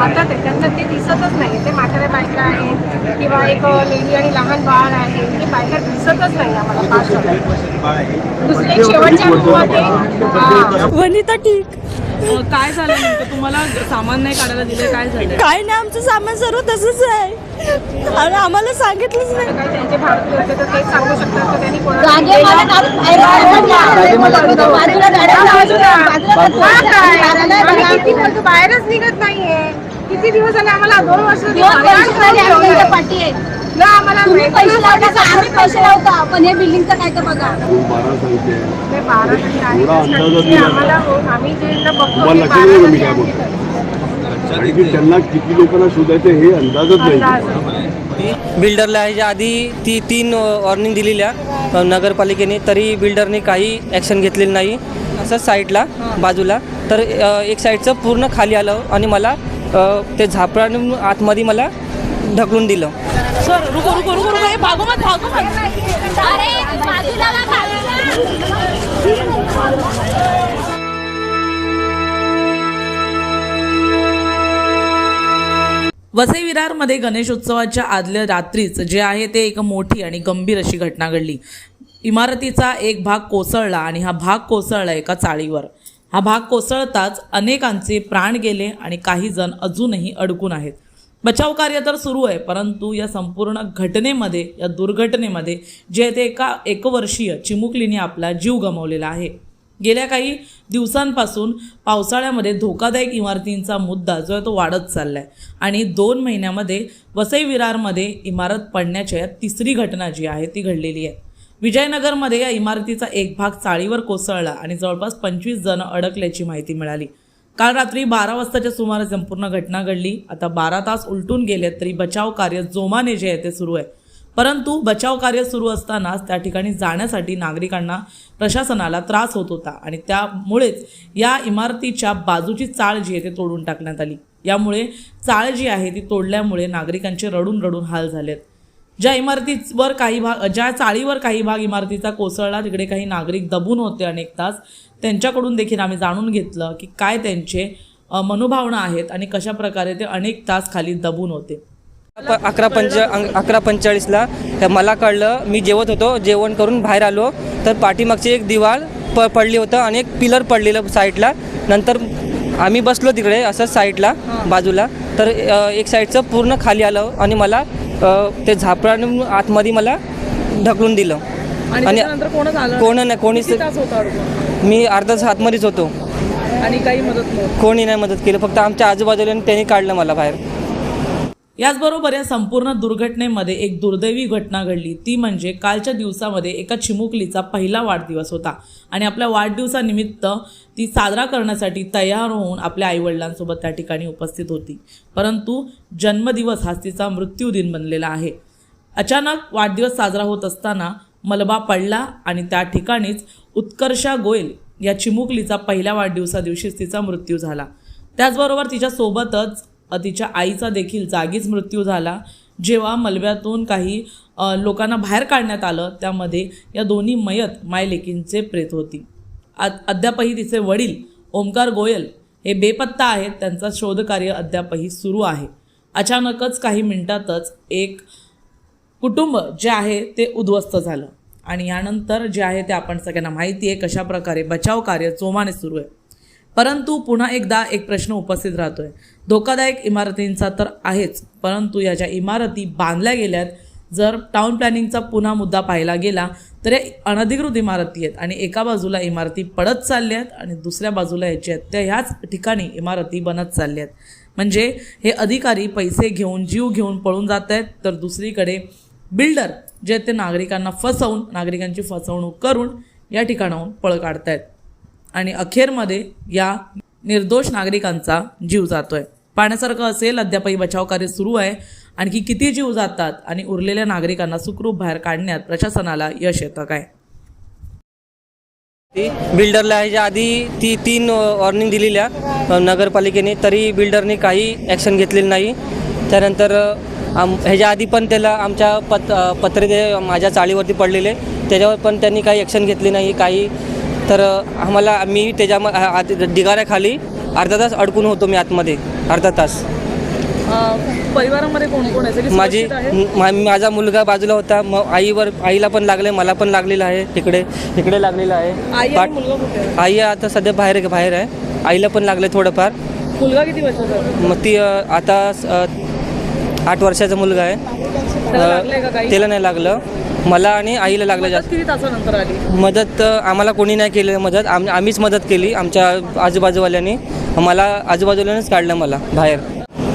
आहे त्यांना ते दिसतच नाही ते म्हाताऱ्या बायका आहेत किंवा एक लेडी आणि लहान बाळ आहे ही बायका दिसतच नाही आम्हाला पाच दुसरी शेवटच्या हा. वनिता ठीक काय झालं तुम्हाला सामान नाही काढायला दिलं काय झालं काय नाही आमचं सामान सर्व तसंच आहे आणि आम्हाला सांगितलंच नाही काय त्यांचे भारतीय होते तर तेच सांगू शकतात तर त्यांनी कोणाला हा बाहेरच निघत नाहीये किती दिवस झाले आम्हाला? दोन वर्ष पाठी आहे. ना आम्हाला तुम्ही पैसे maintenance लावता साठी आम्ही पैसे लावता. पण हे बिल्डिंगचं काय तर बघा. ते बारा. आम्हाला हो, आम्ही जे बघतो त्यांना किती लोकांना शोधायचं हे अंदाजच नाही. बिल्डरला ह्याच्या आधी ती तीन वॉर्निंग दिलेल्या नगरपालिकेने. तरी बिल्डरने काही ॲक्शन घेतलेली नाही. असं साईडला बाजूला. तर एक साईडचं पूर्ण खाली आलं आणि मला ते झापडाने आतमध्ये मला ढकलून दिलं. सर रुको रुको रुको रुको. हे भागो मत भागो मत. वसई विरारमध्ये गणेशोत्सवाच्या आदल्या रात्रीच जे आहे ते एक मोठी आणि गंभीर अशी घटना घडली. इमारतीचा एक भाग कोसळला आणि हा भाग कोसळला एका चाळीवर. हा भाग कोसळताच अनेकांचे प्राण गेले आणि काही जण अजूनही अडकून आहेत. बचाव कार्य तर सुरू आहे परंतु या संपूर्ण घटनेमध्ये या दुर्घटनेमध्ये जे आहे ते एका एकवर्षीय चिमुकलीने आपला जीव गमावलेला आहे. गेल्या काही दिवसांपासून पावसाळ्यामध्ये धोकादायक इमारतींचा मुद्दा जो आहे तो वाढत चालला आहे आणि दोन महिन्यामध्ये वसई विरारमध्ये इमारत पडण्याच्या तिसरी घटना जी आहे ती घडलेली आहे. विजयनगरमध्ये या इमारतीचा एक भाग चाळीवर कोसळला आणि जवळपास पंचवीस जण अडकल्याची माहिती मिळाली. काल रात्री बारा वाजताच्या सुमारे संपूर्ण घटना घडली. आता बारा तास उलटून गेले तरी बचाव कार्य जोमाने जे आहे ते सुरू आहे. परंतु बचाव कार्य सुरू असतानाच त्या ठिकाणी जाण्यासाठी नागरिकांना प्रशासनाला त्रास होत होता आणि त्यामुळेच या इमारतीच्या बाजूची चाळ जी आहे ते तोडून टाकण्यात आली. यामुळे चाळ जी आहे ती तोडल्यामुळे नागरिकांचे रडून रडून हाल झालेत. ज्या इमारतीवर काही भाग ज्या चाळीवर काही भाग इमारतीचा कोसळला तिकडे काही नागरिक दबून होते अनेक तास. त्यांच्याकडून देखील आम्ही जाणून घेतलं की काय त्यांचे मनोभावना आहेत आणि कशा प्रकारे ते अनेक तास खाली दबून होते. प- अकरा पंच अकरा पंचेचाळीसला मला कळलं मी जेवत होतो जेवण करून बाहेर आलो तर पाठीमागची एक दिवाल प पडली होतं आणि एक पिलर पडलेलं साईडला. नंतर आम्ही बसलो तिकडे असं साईडला बाजूला. तर एक साईडचं पूर्ण खाली आलं आणि मला ते झापडाने आतमध्ये मला ढकलून दिलं. आणि कोण नाही कोणीच? मी अर्धा आतमध्येच होतो. आणि काही मदत कोणी नाही मदत केली फक्त आमच्या आजूबाजूला त्यांनी काढलं मला बाहेर. याचबरोबर या संपूर्ण दुर्घटनेमध्ये एक दुर्दैवी घटना घडली. ती म्हणजे कालच्या दिवसामध्ये एका चिमुकलीचा पहिला वाढदिवस होता. आणि आपल्या वाढदिवसानिमित्त ती साजरा करण्यासाठी तयार होऊन आपल्या आईवडिलांसोबत त्या ठिकाणी उपस्थित होती. परंतु जन्मदिवस हा तिचा मृत्यू दिन बनलेला आहे. अचानक वाढदिवस साजरा होत असताना मलबा पडला आणि त्या ठिकाणीच उत्कर्षा गोयल या चिमुकलीचा पहिल्या वाढदिवसा दिवशीच तिचा मृत्यू झाला. त्याचबरोबर तिच्यासोबतच तिच्या आईचा देखील जागीच मृत्यू झाला. जेव्हा मलब्यातून काही लोकांना बाहेर काढण्यात आलं त्यामध्ये या दोन्ही मयत मायलेकींचे प्रेत होती. आ अद्यापही तिचे वडील ओमकार गोयल हे बेपत्ता आहेत त्यांचा शोधकार्य अद्यापही सुरू आहे. अचानकच काही मिनिटातच एक कुटुंब जे आहे ते उद्ध्वस्त झालं. आणि यानंतर जे आहे ते आपण सगळ्यांना माहिती आहे कशा प्रकारे बचाव कार्य जोमाने सुरू आहे. परंतु पुन्हा एकदा एक प्रश्न उपस्थित राहतोय. धोकादायक इमारतींचा तर आहेच परंतु या ज्या इमारती बांधल्या गेल्यात जर टाउन प्लॅनिंगचा पुन्हा मुद्दा पाहिला गेला तर या अनधिकृत इमारती आहेत आणि एका बाजूला इमारती पडत चालल्या आहेत आणि दुसऱ्या बाजूला याच्या आहेत त्या ह्याच ठिकाणी इमारती बनत चालल्या आहेत म्हणजे हे अधिकारी पैसे घेऊन जीव घेऊन पळून जात आहेत तर दुसरीकडे बिल्डर जे ते नागरिकांना फसवून नागरिकांची फसवणूक करून या ठिकाणाहून पळ काढतायत. आणि अखेरमध्ये या निर्दोष नागरिकांचा जीव जातोय. पाहण्यासारखं असेल अद्यापही बचाव कार्य सुरू आहे. आणखी किती जीव जातात आणि उरलेल्या नागरिकांना सुखरूप बाहेर काढण्यात प्रशासनाला यश येतं काय? ती बिल्डरला ह्याच्या आधी ती तीन वॉर्निंग दिलेल्या नगरपालिकेने. तरी बिल्डरने काही ॲक्शन घेतलेली नाही. त्यानंतर आम ह्याच्या आधी पण त्याला आमच्या पत पत्रे ते माझ्या चाळीवरती पडलेले. त्याच्यावर पण त्यांनी काही ॲक्शन घेतली नाही. काही तर आम्हाला मी त्याच्या ढिगाऱ्याखाली अर्धा तास अडकून होतो मी आतमध्ये अर्धा तास. परिवारामध्ये कोण कोण आहे? माझी माझा मुलगा बाजूला होता. मग आईवर आईला पण लागले मला पण लागलेलं आहे. तिकडे इकडे लागलेलं आई आहे? आई आता सध्या बाहेर बाहेर आहे. आईला पण लागले थोडंफार. मुलगा किती वर्षाचा? मग ती आता आठ वर्षाचा मुलगा आहे. त्याला नाही लागलं. मला आणि आईला लागलं जास्त किती तासानंतर आली? मदत आम्हाला कोणी नाही केलं मदत. आम आम्हीच मदत केली आमच्या आजूबाजूवाल्यांनी. मला आजूबाजूवाल्यानेच काढलं मला बाहेर.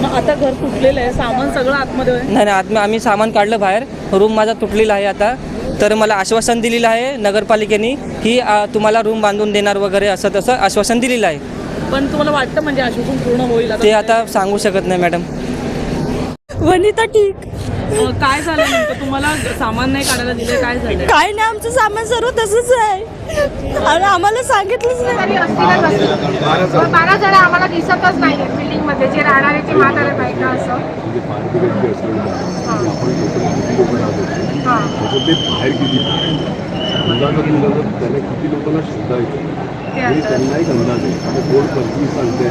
आता घर तुटलेलं आहे सामान सगळं आतमध्ये आहे? नाही नाही आत आम्ही सामान काढलं बाहेर. रूम माझा तुटलेला आहे आता. तर मला आश्वासन दिलेलं आहे नगरपालिकेने की तुम्हाला रूम बांधून देणार वगैरे असं तसं आश्वासन दिलेलं आहे. पण तुम्हाला वाटतं म्हणजे आश्वासन पूर्ण होईल ते आता सांगू शकत नाही मॅडम. वनिता ठीक. काय झालं नेमकं? तुम्हाला सामान नाही काढायला दिलं काय झालं काय नाही आमचं सामान सर्व तसंच आहे. आणि आम्हाला सांगितलंच नाही. तरी असतीलच असतील. पण बारा जण आम्हाला दिसतच नाही बिल्डिंगमध्ये जे राहणारे ते म्हातारे बायका असं? हा ते बाहेर किती त्याला लोकांना शोधायचं ते हे असं. त्यांना एक अंदाज आहे आता कोण पंचवीस सांगते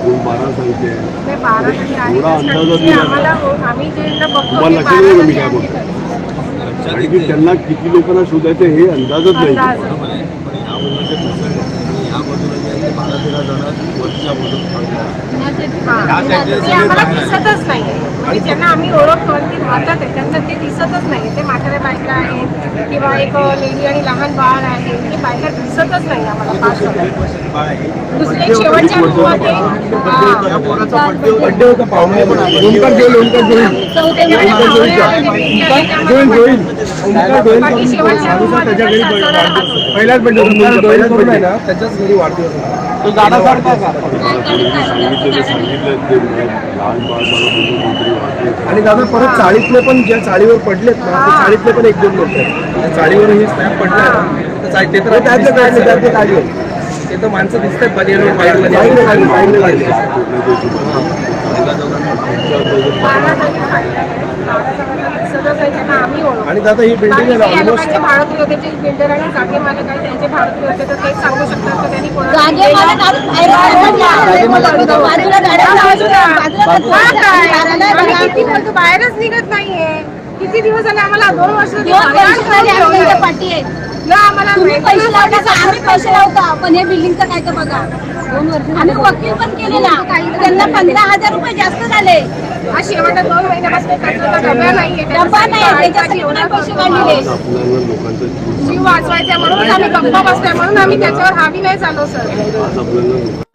बारा सांगते ते बारा जणी आहेत थोडा अंदाज ते आम्हाला आम्ही जे इथं बघतो तुम्हाला ते लक्षात बारा येईल मी जणी काय आहेत बोलतो. तिथं. आणि की त्यांना किती लोकांना शोधायचं हे अंदाजच नाही. अंदाज. हा. ते आम्हाला दिसतच नाही म्हणजे ज्यांना आम्ही ओळखतो आणि ती राहतात आहे, त्यांना ते दिसतच नाही ते म्हाताऱ्या बायका आहेत किंवा एक लेडी आणि लहान बाळ आहे ते बायका दिसतच नाही आम्हाला. पाच दुसरे शेवटच्या बड्डे होता पाहुणे ओंकार ओंकार त्याच्या घरी पहिलाच बड्डे होता पहिलाच बड्डे ना त्याच्याच घरी वाढदिवस तो आणि दादा परत चाळीतले पण ज्या चाळीवर पडलेत ना ते चाळीतले पण एक दोन लोक आहेत. चाळीवर हे स्नॅप पडले ना, तर चाळी- ते तर त्यातलं काढले त्यातलं काढले ते तर माणसं दिसत आहेत. आणि दादा ही बिल्डिंग आहे ऑलमोस्ट भाडोत्रीचे बिल्डर आणि जागे मालक आहेत त्यांचे भाडोत्री तर सांगू शकतात की त्यांनी कोणाला हा बाहेरच निघत नाहीये किती दिवस झाले आम्हाला दोन वर्ष पाठी आहे तुम्ही पैसे आम्ही पैसे लावता. पण हे बिल्डिंगचं काय तर बघा. दोन वर्ष आम्ही वकील पण केलेला. त्यांना पंधरा हजार रुपये जास्त झाले. हा शेवटच्या दोन महिन्यापासून कचऱ्याचा डबा नाहीये. डब्बा नाही त्याच्यासाठी पण पैसे काढलेले आपल्याला लोकांचा जीव जीव वाचवायचा म्हणून आम्ही गप्पा बसतोय. म्हणून आम्ही त्याच्यावर हावी नाही चालू सर.